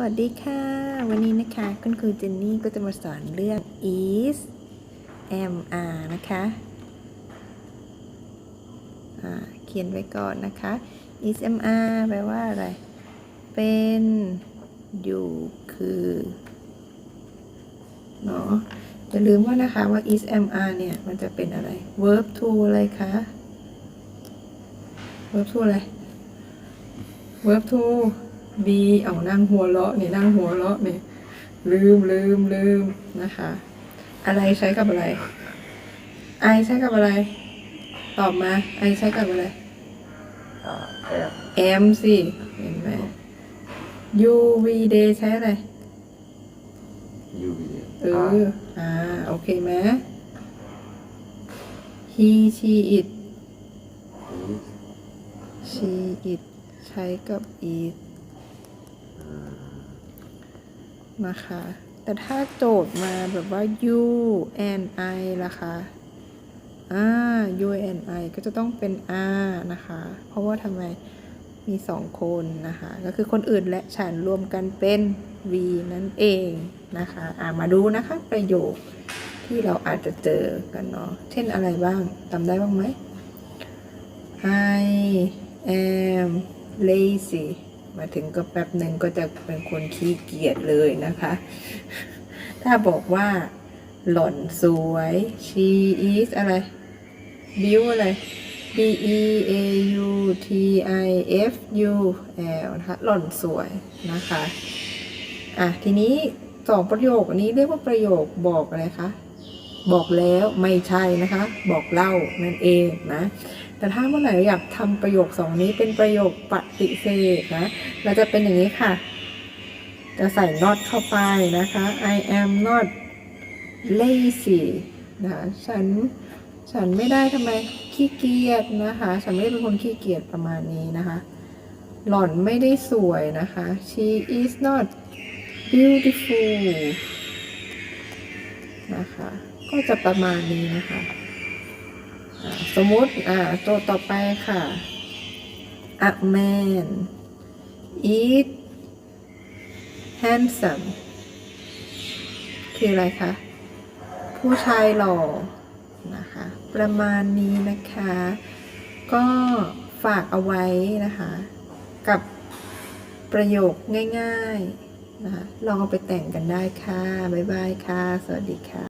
วัสดีค่ะ วันนี้นะคะคุณครูเจนนี่ก็จะมาสอนเรื่อง is am are นะคะอ่าเขียนไว้ก่อนนะคะ is am are แปลว่าอะไร เป็นอยู่คือเนาะอย่าลืมว่านะคะว่า is am are เนี่ย มันจะเป็นอะไร verb to อะไรคะ verb to อะไร verb to be เอานั่งหัวเราะนี่นั่งหัวเราะนี่ลืมลืมลืมนะคะ อะไรใช้กับอะไร I ใช้กับอะไร ตอบมา I ใช้กับอะไรอ่าแอม am สิเห็นไหม you we they ใช้อะไรยูวีเอออ่าโอเคไหม he she it she it ใช้กับ it นะคะ แต่ถ้าโจทย์มาแบบว่า u and I ล่ะคะอ่า u and I ก็จะต้องเป็น are นะคะ เพราะว่าทำไมมีสองคนนะคะ ก็คือคนอื่นและฉันรวมกันเป็น we นั่นเองนะคะอ่ามาดูนะคะประโยคที่เราอาจจะเจอกันเนาะ เช่นอะไรบ้างจำได้บ้างไหม I am lazy มาถึงก็แป๊บหนึ่งก็จะเป็นคนขี้เกียจเลยนะคะ ถ้าบอกว่า หล่อนสวย she is อะไร บิวอะไร b e a u t i f u l นะคะหล่อนสวยนะคะ อะ ทีนี้สองประโยคนนี้เรียกว่าประโยคบอกอะไรคะ บอกแล้วไม่ใช่นะคะ บอกเล่านั่นเองนะ แต่ถ้าเมื่อไหร่อยากทำประโยคสองนี้เป็นประโยคปฏิเสธนะ เราจะเป็นอย่างนี้ค่ะ จะใส่ not เข้าไปนะคะ I am not lazy นะคะฉัน ฉันไม่ได้ทำไมขี้เกียจนะคะ ฉันไม่ได้เป็นคนขี้เกียจประมาณนี้นะคะ หล่อนไม่ได้สวยนะคะ she is not beautiful นะคะ ก็จะประมาณนี้นะคะ สมมติ อ่า ตัวต่อไปค่ะ a man is handsome คืออะไรคะ ผู้ชายหล่อ นะคะ ประมาณนี้นะคะ ก็ฝากเอาไว้นะคะ กับประโยคง่าย ๆ นะคะ ลองเอาไปแต่งกันได้ค่ะ บ๊ายบายค่ะ สวัสดีค่ะ